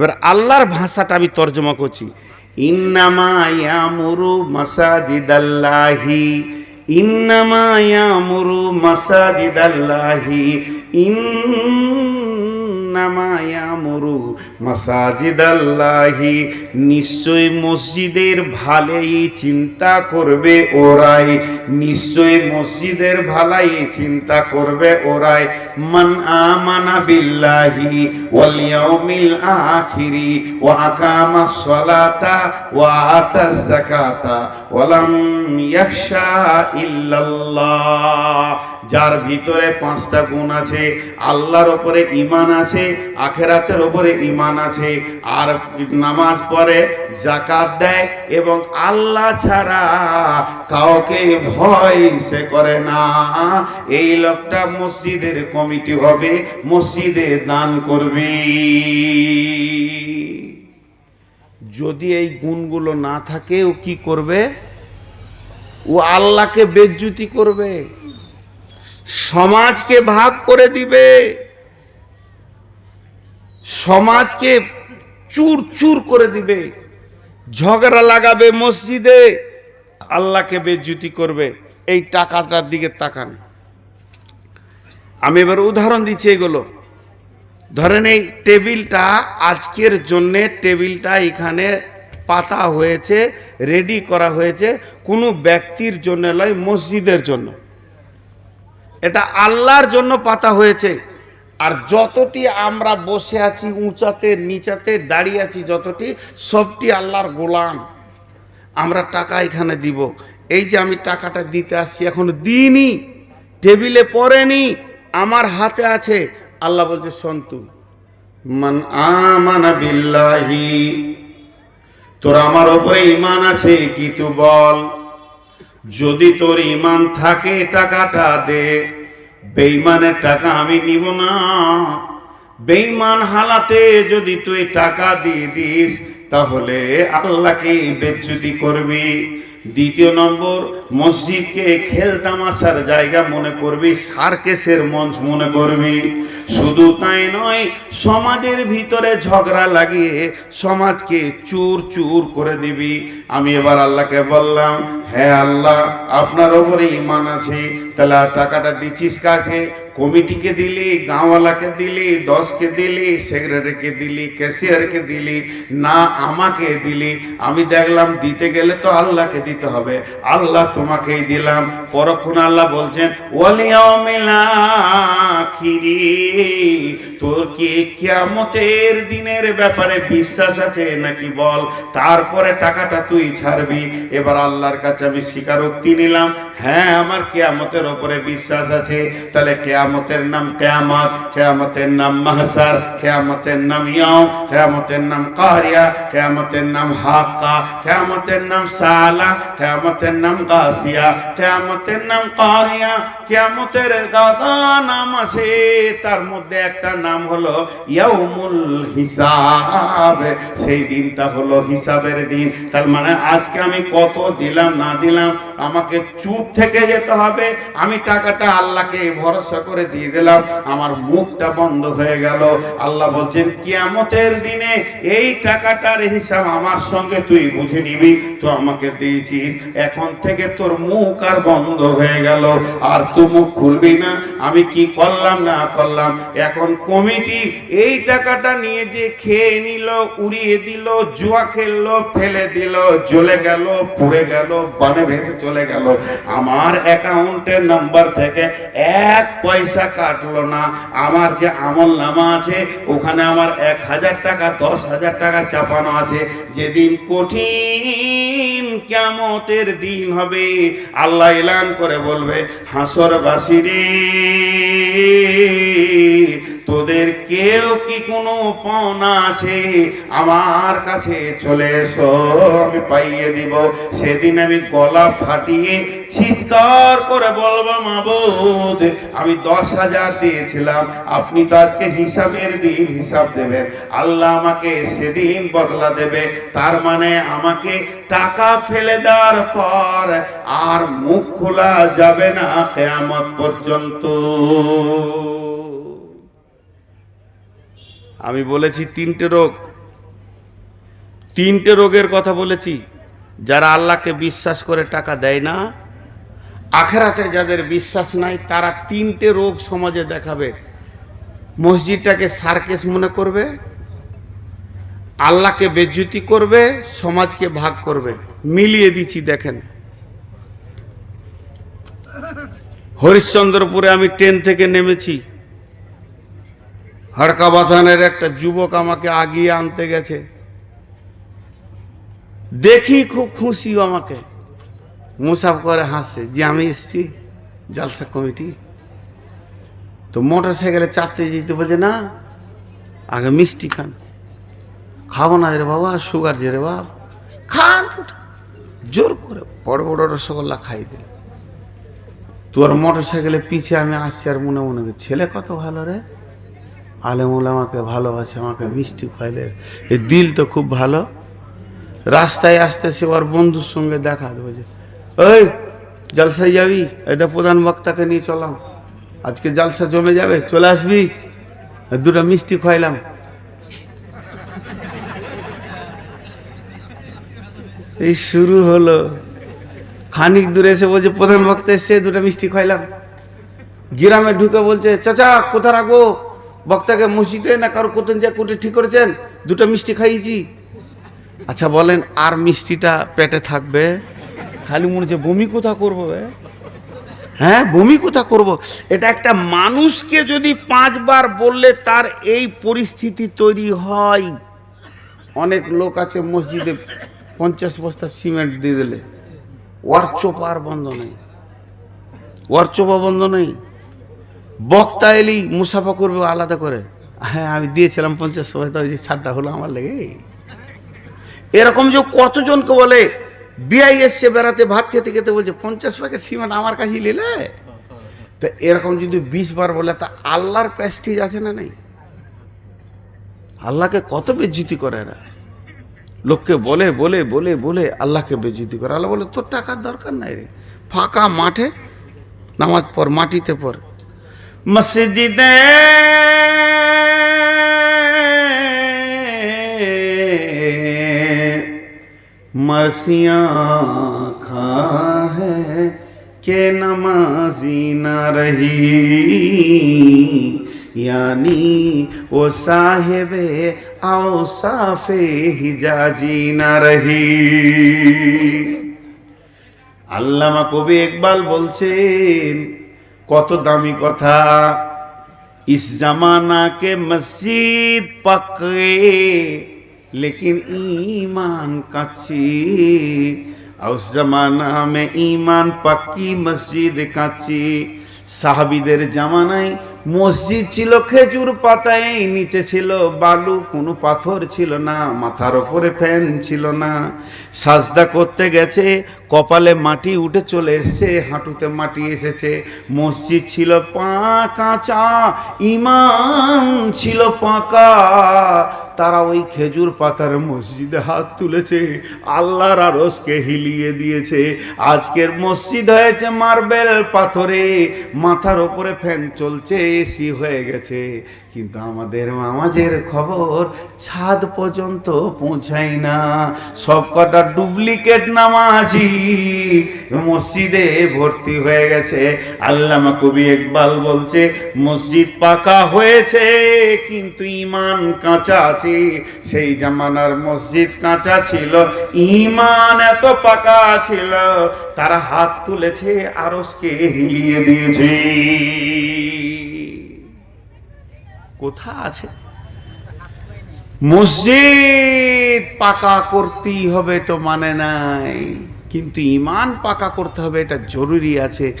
এবার আল্লাহর ভাষাটা আমি তর্জমা করছি। ইন্নামায়ামুরু মাসাজিদাল্লাহি ইন্নামায়ামুরু মাসাজিদাল্লাহি মাসাজিদাল্লাহি ইন্নামা ইয়ামুরু নিশ্চয় মসজিদের ভালাই চিন্তা করবে ওরাই। নিশ্চয় মসজিদের ভালাই চিন্তা করবে ওরাই। মান আমানা বিল্লাহি ওয়াল ইয়াউমিল আখিরি ওয়া ওয়া যাকাতা ওয়া লাম ইয়াখশা ইল্লাল্লাহ। যার ভিতরে পাঁচটা গুণ আছে, আল্লাহর ওপরে ঈমান আছে আখেরাতের ওপরে ঈমান আছে। আর নামাজ পড়ে জাকাত দেয় এবং আল্লাহ ছাড়া কাউকে ভয় সে করে না। এই লোকটা মসজিদের কমিটি হবে, মসজিদে দান করবে। যদি এই গুণগুলো না থাকে, ও কি করবে? ও আল্লাহকে বেজ্জুতি করবে। সমাজকে ভাগ করে দিবে। সমাজকে চুর চুর করে দিবে, ঝগড়া লাগাবে মসজিদে, আল্লাহকে বেজ্জুতি করবে, এই টাকাটার দিকে তাকান। আমি এবার উদাহরণ দিচ্ছি এগুলো। ধরেন এই টেবিলটা আজকের জন্যে টেবিলটা এখানে পাতা হয়েছে, রেডি করা হয়েছে কোনো ব্যক্তির জন্য নয়, মসজিদের জন্য। এটা আল্লাহর জন্য পাতা হয়েছে। আর যতটি আমরা বসে আছি, উঁচাতে, নিচাতে, দাঁড়িয়ে আছি, যতটি, সবটি আল্লাহর গোলাম। আমরা টাকা এখানে দিব। এই যে আমি টাকাটা দিতে আসছি, এখন দিইনি, টেবিলে পড়েনি, আমার হাতে আছে। আল্লাহ বলছে সন্তু মান আমানা বিল্লাহি, তোর আমার ওপরে ইমান আছে, কি তু বল? যদি তোর ইমান থাকে, টাকাটা দে। বেইমানের টাকা আমি নিব না। বেইমান হালাতে যদি তুই টাকা দিয়ে দিস, তাহলে আল্লাহকে বেচ্যুতি করবি। দ্বিতীয় নম্বর, মসজিদকে খেল তামাশার জায়গা মনে করবি, সার্কেসের মঞ্চ মনে করবি। শুধু তাই নয়, সমাজের ভিতরে ঝগড়া লাগিয়ে সমাজকে চুর চুর করে দিবি। আমি এবার আল্লাহকে বললাম হ্যাঁ আল্লাহ, আপনার ওপরে ইমান আছে, তাহলে টাকাটা দিচ্ছিস কাছে কমিটিকে দিলি, গাঁওয়ালাকে দিলি, দশকে দিলি, সেক্রেটারিকে দিলি, ক্যাশিয়ারকে দিলি, না আমাকে দিলি। আমি দেখলাম দিতে গেলে তো আল্লাহকে দিতে হবে। আল্লাহ তোমাকেই দিলাম। পরক্ষণ আল্লাহ বলছেন তোর কি কিয়ামতের দিনের ব্যাপারে বিশ্বাস আছে নাকি বল? তারপরে টাকাটা তুই ছাড়বি। এবার আল্লাহর কাছে আমি স্বীকারোক্তি নিলাম। হ্যাঁ আমার কেয়ামতের ওপরে বিশ্বাস আছে। তাহলে কেয়ামতের নাম কেয়ামত, কেয়ামতের নাম মাহসার কেয়ামতের নাম ইয়ম কেয়ামতের নাম কারিয়া, কেয়ামতের নাম হাক্কা, কেয়ামতের নাম সালা কেয়ামতের নাম কাসিয়া কেয়ামতের নাম কারিয়া, কেয়ামতের গাদা নাম আছে তার মধ্যে একটা নাম হলো ইয়াউমুল হিসাব। সেই দিনটা হলো হিসাবের দিন। তার মানে আজকে আমি কত দিলাম, না দিলাম, আমাকে চুপ থেকে যেতে হবে। আমি টাকাটা আল্লাহকে ভরসা করে দিয়ে দিলাম। আমার মুখটা বন্ধ হয়ে গেল। আল্লাহ বলছেন, কিয়ামতের দিনে এই টাকাটার হিসাব আমার সঙ্গে তুই বুঝে নিবি। তো আমাকে দিয়েছিস এখন থেকে তোর মুখ আর বন্ধ হয়ে গেল, আর তুই মুখ খুলবি না। আমি কি করলাম, না করলাম? এখন কমিটি এই টাকাটা নিয়ে যে খেয়ে নিল, উড়িয়ে দিল, জুয়া খেললো, ফেলে দিল, জ্বলে গেল, পুড়ে গেল, বানে ভেসে চলে গেল। আমার অ্যাকাউন্টের নাম্বার থেকে এক পয়সা কাটলো না। আমার যে আমল নামা আছে, ওখানে আমার এক হাজার টাকা, দশ হাজার টাকা চাপানো আছে। যেদিন কঠিন কেমতের দিন হবে। আল্লাহ এলান করে বলবে হাসর রে তোদের কেউ কি কোনো পাওনা আছে? আমার কাছে চলে এসো, আমি পাইয়ে দিব। সেদিন আমি গলা ফাটিয়ে চিৎকার করে বলব, মাবুদ, আমি দশ হাজার দিয়েছিলাম। আপনি তো আজকে হিসাবের দিন হিসাব দেবেন। আল্লাহ আমাকে সেদিন বদলা দেবে। তার মানে আমাকে টাকা ফেলে দেওয়ার পর আর মুখ খোলা যাবে না কেয়ামত পর্যন্ত। আমি বলেছি তিনটে রোগ। তিনটে রোগের কথা বলেছি। যারা আল্লাহকে বিশ্বাস করে টাকা দেয় না, আখেরাতে যাদের বিশ্বাস নাই, তারা তিনটে রোগ সমাজে দেখাবে। মসজিদটাকে সার্কেস মনে করবে, আল্লাহকে বেজ্জুতি করবে, সমাজকে ভাগ করবে। মিলিয়ে দিচ্ছি, দেখেন। হরিশ্চন্দ্রপুরে আমি ট্রেন থেকে নেমেছি। হড়কা বাথানের একটা যুবক আমাকে আগিয়ে আনতে গেছে। দেখি খুব খুশি আমাকে। মুসাফ করে হাসছে যে আমি এসছি, জালসা কমিটি। তো মোটর সাইকেলে চাপতে যেতে বলছে, না, আগে মিষ্টি খান। খাব না রে বাবা, সুগার যে রে বাবা খান জোর করে। বড় বড় রসগোল্লা খাই দিল। তোর মোটর সাইকেলে পিছিয়ে আমি আসছি আর মনে মনে, ছেলে কত ভালো রে। আলেমুল আমাকে ভালোবাসে, আমাকে মিষ্টি খাইলে এই দিল তো খুব ভালো। রাস্তায় আসতে সে ওর বন্ধুর সঙ্গে দেখা দেবো যে, ওই, জলসায় যাবি? এটা প্রধান বক্তাকে নিয়ে চলাম আজকে জলসা জমে যাবে, চলে আসবি? দুটো মিষ্টি খাইলাম এই শুরু হলো। খানিক দূরে এসে বলছে, প্রধান বক্তা এসে দুটো মিষ্টি খাইলাম গ্রামে ঢুকে বলছে, চাচা কোথা রাখব? বক্তাকে মসজিদে না কারও কোথায় যা কোটে ঠিক করেছেন? দুটো মিষ্টি খাইয়েছি। আচ্ছা বলেন আর মিষ্টিটা পেটে থাকবে? খালি মনে হচ্ছে বমি কোথা করব? হ্যাঁ বমি কোথা করব? এটা একটা মানুষকে যদি পাঁচবার বললে তার এই পরিস্থিতি তৈরি হয়। অনেক লোক আছে মসজিদে পঞ্চাশ বস্তা সিমেন্ট দিয়ে দিলে। ওয়ার চোপার বন্ধ নেই। ওয়ার চোপা বন্ধ নেই। বক্তা এলি মুসাফা করবে আলাদা করে। হ্যাঁ আমি দিয়েছিলাম পঞ্চাশ ওই যে ছাড়টা হলো আমার লেগে। এরকম যে কতজনকে বলে, বিআই এসছে বেড়াতে, ভাত খেতে খেতে বলছে, পঞ্চাশ প্যাকেট সিমেন্ট আমার কাছে নিলে? তা এরকম যদি বিশ বার বলে, তা আল্লাহর প্যাস্টিজ আছে না নেই? আল্লাহকে কত বেজ্জিতি করে এরা? লোককে বলে বলে বলে বলে আল্লাহকে বেজ্জিতি করে। আল্লাহ বলে, তোর টাকার দরকার নাই রে। ফাঁকা মাঠে, নামাজ পর মাটিতে পর মসজিদে मरसियाँ खा है के नमाजी न रही यानी वो साहेबे आओ साफे हिजाजी न रही আল্লামা কবি ইকবাল বলছেন কত দামি কথা। ইস জামানাকে মসজিদ পাকড়ে, লেকিন ইমান কাছে উস জামানা মে ইমান পাকি মসজিদ কাছে সাহাবিদের জামানায় মসজিদ ছিল খেজুর পাতায়, নিচে ছিল বালু, কোনো পাথর ছিল না, মাথার ওপরে ফ্যান ছিল না। সাজদা করতে গেছে, কপালে মাটি উঠে চলে এসেছে, হাঁটুতে মাটি এসেছে। মসজিদ ছিল পা কাঁচা ইমান ছিল পাকা। তারা ওই খেজুর পাতার মসজিদে হাত তুলেছে, আল্লাহর আরসকে হিলিয়ে দিয়েছে। আজকের মসজিদ হয়েছে মার্বেল পাথরে, মাথার ওপরে ফ্যান চলছে এসি হয়ে গেছে। কিন্তু আমাদের নামাজের খবর ছাদ পর্যন্ত পৌঁছায় না। সব কটা ডুপ্লিকেট নামাজি। মসজিদে ভর্তি হয়ে গেছে। আল্লামা কবি ইকবাল বলছে, মসজিদ পাকা হয়েছে, কিন্তু ইমান কাঁচা আছে। সেই জামানার মসজিদ কাঁচা ছিল, ইমান এত পাকা ছিল। তারা হাত তুলেছে, আরসকে হিলিয়ে দিয়েছে। কোথা আছে? মসজিদ পাকা করতেই হবে তো মানে নাই। কিন্তু ইমান পাকা করতে হবে, এটা জরুরি আছে।